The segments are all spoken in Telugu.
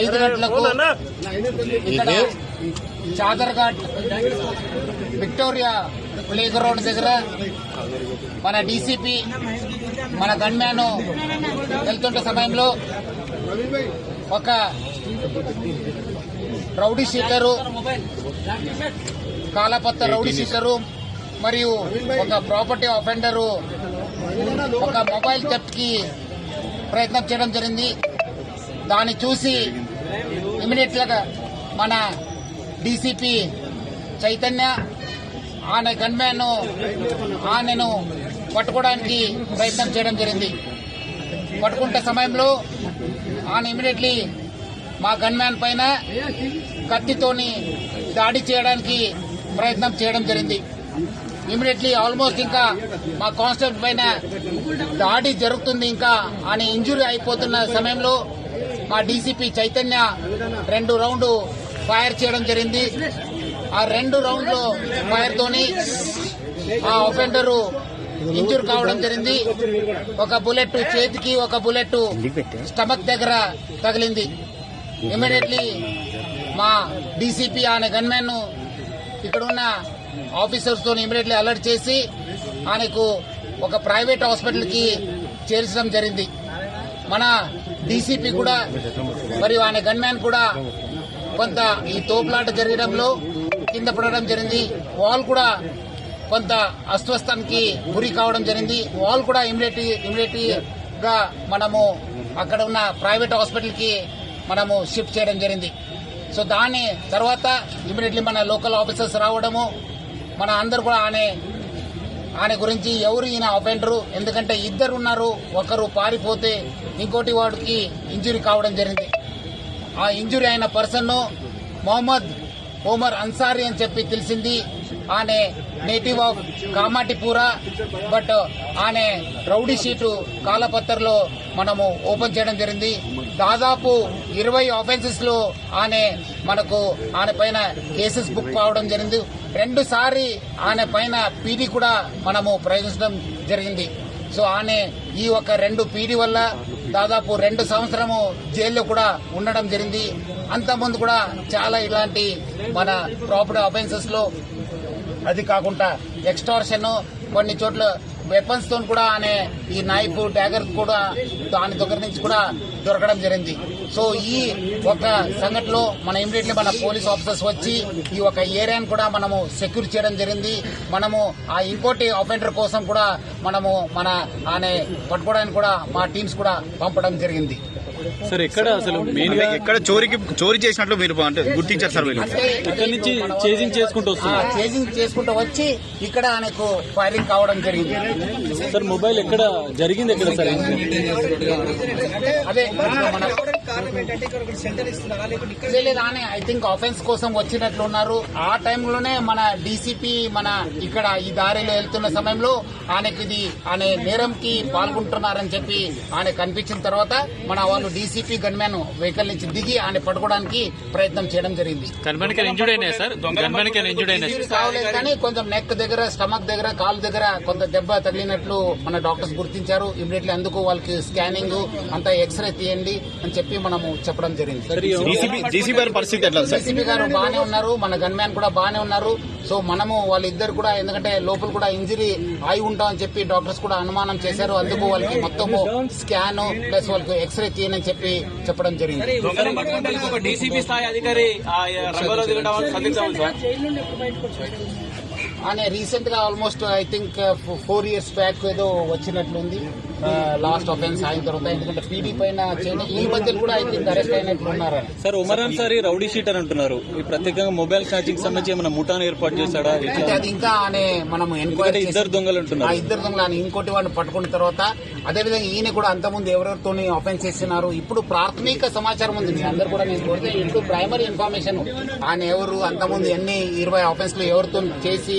ఐదు గంటలకు ఇక్కడ చాదర్ఘాట్ విక్టోరియా ప్లే గ్రౌండ్ దగ్గర మన డీసీపీ మన గన్మ్యాన్ వెళ్తుంటే సమయంలో ఒక రౌడీ షీటరు కాలపత్త రౌడీ షీటరు మరియు ఒక ప్రాపర్టీ అఫెండరు ఒక మొబైల్ థెఫ్ట్కి ప్రయత్నం చేయడం జరిగింది. దాన్ని చూసి ఇమీడియట్గా మన డీసీపీ చైతన్య ఆమె గన్మ్యాన్ ఆమెను పట్టుకోవడానికి ప్రయత్నం చేయడం జరిగింది. పట్టుకుంటే సమయంలో ఆమె ఇమీడియట్లీ మా గన్మ్యాన్ పైన కత్తితోని దాడి చేయడానికి ప్రయత్నం చేయడం జరిగింది. ఇమీడియట్లీ ఆల్మోస్ట్ ఇంకా మా కాన్స్టేబుల్ పైన దాడి జరుగుతుంది. ఇంకా ఆయన ఇంజురీ అయిపోతున్న సమయంలో మా డీసీపీ చైతన్య రెండు రౌండ్ ఫైర్ చేయడం జరిగింది. ఆ రెండు రౌండ్లు ఫైర్ తోని ఆ ఒఫెండరు ఇంజూర్ కావడం జరిగింది. ఒక బుల్లెట్ చేతికి ఒక బుల్లెట్ స్టమక్ దగ్గర తగిలింది. ఇమీడియట్లీ మా డీసీపీ ఆయన గన్మెన్ ఇక్కడ ఉన్న ఆఫీసర్స్తో ఇమీడియట్లీ అలర్ట్ చేసి ఆయనకు ఒక ప్రైవేట్ హాస్పిటల్కి చేర్చడం జరిగింది. మన డీసీపీ కూడా మరియు ఆయన గన్మ్యాన్ కూడా కొంత ఈ తోపులాట జరగడంలో కింద పడడం జరిగింది. వాల్ కూడా కొంత అస్వస్థానికి గురి కావడం జరిగింది. వాల్ కూడా ఇమీడియట్ ఇమీడియట్గా మనము అక్కడ ఉన్న ప్రైవేట్ హాస్పిటల్కి మనము షిఫ్ట్ చేయడం జరిగింది. సో దాని తర్వాత ఇమీడియట్లీ మన లోకల్ ఆఫీసర్స్ రావడము మన అందరు కూడా ఆయన ఆయన గురించి ఎవరు ఈయన అఫెండరు ఎందుకంటే ఇద్దరు ఉన్నారు ఒకరు పారిపోతే ఇంకోటి వాడికి ఇంజురీ కావడం జరిగింది. ఆ ఇంజురీ అయిన పర్సన్ మొహమ్మద్ ఓమర్ అన్సారీ అని చెప్పి తెలిసింది. ఆనే నేటివ్ ఆఫ్ కామాటిపూరా బట్ ఆమె రౌడీ షీటు కాలపత్రలో మనము ఓపెన్ చేయడం జరిగింది. దాదాపు ఇరవై ఆఫెన్సెస్లో మనకు ఆయన పైన కేసెస్ బుక్ కావడం జరిగింది. రెండుసారి ఆయన పైన పీడీ కూడా మనము ప్రయోగించడం జరిగింది. సో ఆమె ఈ ఒక రెండు పీడీ వల్ల దాదాపు రెండు సంవత్సరము జైల్లో కూడా ఉండడం జరిగింది. అంతకుముందు కూడా చాలా ఇలాంటి మన ప్రాపర్టీ అఫెన్సెస్లో అది కాకుండా ఎక్స్టార్షన్ కొన్ని చోట్ల వెపన్స్తో కూడా అనే ఈ నైఫ్ డ్యాగర్ కూడా దాని దగ్గర నుంచి కూడా దొరకడం జరిగింది. సో ఈ ఒక సంఘటనలో మన ఇమీడియట్లీ మన పోలీస్ ఆఫీసర్స్ వచ్చి ఈ ఒక ఏరియాను కూడా మనము సెక్యూర్ చేయడం జరిగింది. మనము ఆ ఇంకోటి అఫెండర్ కోసం కూడా మనము మన ఆయన పట్టుకోవడానికి కూడా మా టీమ్స్ కూడా పంపడం జరిగింది. సార్ ఎక్కడ అసలు మెయిన్గా ఎక్కడ చోరీకి చోరీ చేసినట్లు మీరు అంటే గుర్తించారు సార్ వీళ్ళు ఇక్కడ నుంచి చేజింగ్ చేసుకుంటూ వస్తున్నారు చేజింగ్ చేసుకుంటూ వచ్చి ఇక్కడ ఆయనకు ఫైరింగ్ కావడం జరిగింది. సార్ మొబైల్ ఎక్కడ జరిగింది ఎక్కడ సార్? అదే మన లేదు ఐ థింక్ ఆఫెన్స్ కోసం వచ్చినట్లు ఉన్నారు ఆ టైంలోనే మన డీసీపీ మన ఇక్కడ ఈ దారిలో వెళ్తున్న సమయంలో ఆయనకి ఇది ఆయన నేరంకి పాల్గొంటున్నారని చెప్పి ఆయన కనిపించిన తర్వాత మన వాళ్ళు డీసీపీ గన్మ్యాన్ వెహికల్ నుంచి దిగి ఆయన పట్టుకోవడానికి ప్రయత్నం చేయడం జరిగింది. కావలేదు కానీ కొంచెం నెక్ దగ్గర స్టమక్ దగ్గర కాలు దగ్గర కొంత దెబ్బ తగిలినట్లు మన డాక్టర్స్ గుర్తించారు. ఇమీడియట్లీ అందుకు వాళ్ళకి స్కానింగ్ అంతా ఎక్స్రే తీయండి అని చెప్పి మనము చెప్పడం జరిగింది. డీసీపీ డీసీపీ గారి పరిస్థితి ఎట్లా సార్ డీసీపీ గారు బాగానే ఉన్నారు మన గన్మ్యాన్ కూడా బాగానే ఉన్నారు. సో మనము వాళ్ళిద్దరు కూడా ఎందుకంటే లోపల కూడా ఇంజరీ అయి ఉంటాం అని చెప్పి డాక్టర్స్ కూడా అనుమానం చేశారు. అందుకు వాళ్ళకి మొత్తము స్కాన్ ప్లస్ వాళ్ళకి ఎక్స్రే తీయని చెప్పి చెప్పడం జరిగింది. డీసీపీ స్థాయి అధికారి రంగంలో దిగడం ఆయన రీసెంట్గా almost I think four years back ఏదో వచ్చినట్లుంది. లాస్ట్ ఆఫెన్స్ అయిన తర్వాత ఎందుకంటే పీడీ పైన ఈ మధ్యలో కూడా ఐ థింక్ అరెస్ట్ అయినట్లు ఉన్నారు. Sir Umar Ansari rowdy sheeter అంటున్నారు. ఈ ప్రత్యేకంగా మొబైల్ స్నాచింగ్ సంబంధించి ఏమైనా ముఠాను ఏర్పాటు చేశాడా? అది ఇంకా ఆయన మనం ఎందుకంటే ఎంక్వైరీ ఇద్దరు దొంగలు ఆ ఇద్దరు దొంగలు ఆయన ఇంకోటి వాడిని పట్టుకున్న తర్వాత అదేవిధంగా ఈయన కూడా అంతకుముందు ఎవరెవరితో ఆఫెన్స్ చేస్తున్నారు ఇప్పుడు ప్రాథమిక సమాచారం ఉంది. మీ అందరు కూడా నేను కోరితే ఇప్పుడు ప్రైమరీ ఇన్ఫర్మేషన్ ఆయన ఎవరు అంతకుముందు ఎన్ని ఇరవై ఆఫెన్స్లో ఎవరితో చేసి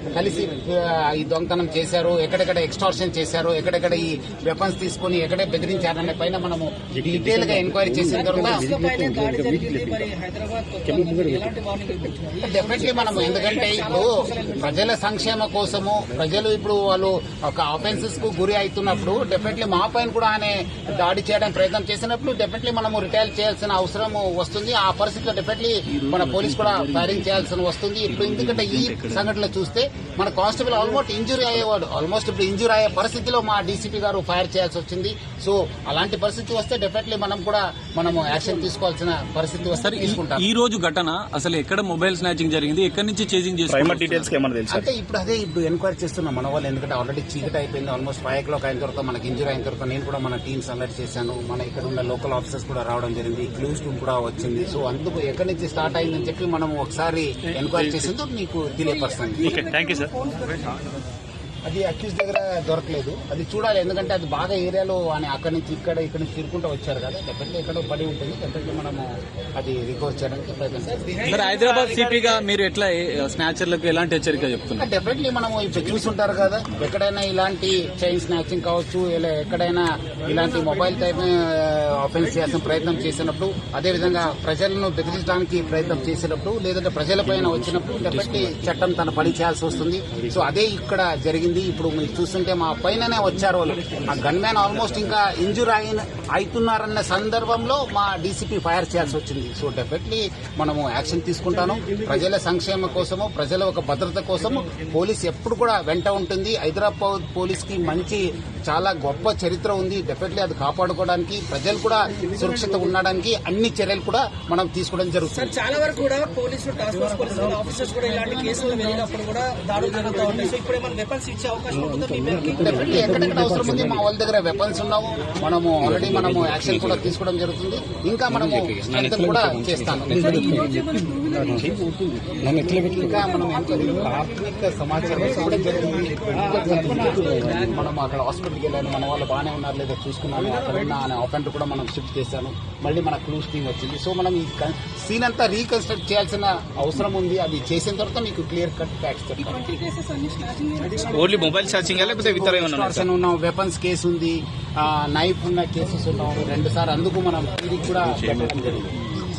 కలిసి ఈ దొంగతనం చేశారు ఎక్కడెక్కడ ఎక్స్టార్షన్ చేశారు ఎక్కడెక్కడ ఈ వెపన్స్ తీసుకొని ఎక్కడే బెదిరించారనే పైన మనము డీటెయిల్గా ఎంక్వైరీ చేసిన తర్వాత పైన దాడి జరిగింది మరి హైదరాబాద్ కొత్త ఎలాంటి వార్నింగ్ ఇప్పించినారు డెఫినెట్లీ మనం ఎందుకంటే ఇప్పుడు ప్రజల సంక్షేమ కోసము ప్రజలు ఇప్పుడు వాళ్ళు ఒక ఆఫెన్సెస్కు గురి అవుతున్నప్పుడు డెఫినెట్లీ మా పైన కూడా ఆయన దాడి చేయడానికి ప్రయత్నం చేసినప్పుడు డెఫినెట్లీ మనము రిటైల్ చేయాల్సిన అవసరం వస్తుంది. ఆ పరిస్థితిలో డెఫినెట్లీ మన పోలీస్ కూడా ఫైరింగ్ చేయాల్సిన వస్తుంది. ఇప్పుడు ఎందుకంటే ఈ సంఘటనలో చూస్తే మన కానిస్టేబుల్ ఆల్మోస్ట్ ఇంజురీ అయ్యేవాడు. ఆల్మోస్ట్ ఇప్పుడు ఇంజురీ అయ్యే పరిస్థితిలో మా డీసీపీ గారు ఫైర్ చేయాల్సి వచ్చింది. సో అలాంటి పరిస్థితి వస్తే డెఫినెట్లీ మనం కూడా మనము యాక్షన్ తీసుకోవాల్సిన పరిస్థితి వస్తే ఈ- తీసుకుంటాం. ఈ రోజు ఘటన అసలు ఎక్కడ మొబైల్ స్నాచింగ్ జరిగింది? ఎక్కడి నుంచి చేజింగ్ ప్రైమర్ చేసి డీటెయిల్స్ ఏమన్నా తెలుసా? అంటే ఇప్పుడు అదే ఇప్పుడు ఎంక్వైరీ చేస్తున్నాం మన వాళ్ళు ఎందుకంటే ఆల్రెడీ చీకటి అయిపోయింది. ఆల్మోస్ట్ ఫైవ్ ఓ క్లాక్ అయిన తర్వాత మనకి ఇంజురీ అయిన తర్వాత నేను కూడా మన టీమ్స్ అలర్ట్ చేశాను. మన ఇక్కడ ఉన్న లోకల్ ఆఫీసర్స్ కూడా రావడం జరిగింది. క్లూస్ టీమ్ కూడా వచ్చింది. సో అందుకు ఎక్కడి నుంచి స్టార్ట్ అయిందని చెప్పి మనం ఒకసారి ఎంక్వైరీ చేసిందో మీకు తెలియపరుస్తుంది ఓకే థ్యాంక్ యూ సార్ అది అక్యూజ్ దగ్గర దొరకలేదు. అది చూడాలి ఎందుకంటే అది బాగా ఏరియాలో అని అక్కడి నుంచి ఇక్కడ ఇక్కడ నుంచి తిరుగుకుంటూ వచ్చారు కదా. డెఫినెట్లీ ఎక్కడో పడి ఉంటుంది. డెఫినెట్లీ మనము అది రికవర్ చేయడానికి ప్రయత్నం చేస్తాం. మరి హైదరాబాద్ సిపిగా మీరు ఎట్లా స్నాచర్లకు ఎలాంటి హెచ్చరిక చెప్తున్నారు? డెఫినెట్లీ మనము ఇప్పుడు చూసుంటారు కదా. ఎక్కడైనా ఇలాంటి చైన్ స్నాచింగ్ కావచ్చు ఇలా ఎక్కడైనా ఇలాంటి మొబైల్ టైప్ ఆఫెన్స్ చేసిన ప్రయత్నం చేసినప్పుడు అదే విధంగా ప్రజలను బెదిరించడానికి ప్రయత్నం చేసినప్పుడు లేదంటే ప్రజలపైన వచ్చినప్పుడు డెఫినెట్లీ చట్టం తన పని చేయాల్సి వస్తుంది. సో అదే ఇక్కడ జరిగింది. ఇప్పుడు మీరు చూస్తుంటే మా పైననే వచ్చారు వాళ్ళు. ఆ గన్ మ్యాన్ ఆల్మోస్ట్ ఇంకా ఇంజూర్ అయిన అవుతున్నారన్న సందర్భంలో మా డీసీపీ ఫైర్ చేయాల్సి వచ్చింది. సో డెఫినెట్లీ మనము యాక్షన్ తీసుకుంటాను. ప్రజల సంక్షేమ కోసము ప్రజల ఒక భద్రత కోసము పోలీస్ ఎప్పుడు కూడా వెంట ఉంటుంది. హైదరాబాద్ పోలీస్కి మంచి చాలా గొప్ప చరిత్ర ఉంది. డెఫినెట్లీ అది కాపాడుకోవడానికి ప్రజలు కూడా సురక్షిత ఉండడానికి అన్ని చర్యలు కూడా మనం తీసుకోవడం జరుగుతుంది. చాలా వరకు కూడా పోలీసులు టాస్క్ ఫోర్స్ పోలీసులు ఆఫీసర్స్ కూడా ఇలాంటి కేసులు వెళ్ళినప్పుడు కూడా దాడులు జరుగుతూ ఉంటాయి. సో ఇప్పుడు ఏమైనా వెపన్స్ ఇచ్చే అవకాశం ఉంటుందా? ఎక్కడెక్కడ అవసరం ఉంది? మా వాళ్ళ దగ్గర వెపన్స్ ఉన్నాము. మనము ఆల్రెడీ మనము యాక్షన్ కూడా తీసుకోవడం జరుగుతుంది. ఇంకా మనము కూడా మనం ఎంక్వైరీ ప్రాథమిక సమాచారం మనం అక్కడ హాస్పిటల్కి వెళ్ళాను. మన వాళ్ళు బాగానే ఉన్నారు లేదా చూసుకున్నాను. అక్కడ ఉన్న ఆయన ఆఫెండర్ కూడా మనం షిఫ్ట్ చేశాను. మళ్ళీ మన క్లూస్ టీమ్ వచ్చింది. సో మనం ఈ సీన్ అంతా రీకన్స్ట్రక్ట్ చేయాల్సిన అవసరం ఉంది. అది చేసిన తర్వాత మీకు clear cut facts only mobile charging లేకపోతే సార్? ఉన్న వెపన్స్ కేసు ఉంది. నైఫ్ ఉన్న కేసెస్ ఉన్నాం. రెండు సార్లు అందుకు మనం ఇది కూడా పెట్టడం జరిగింది.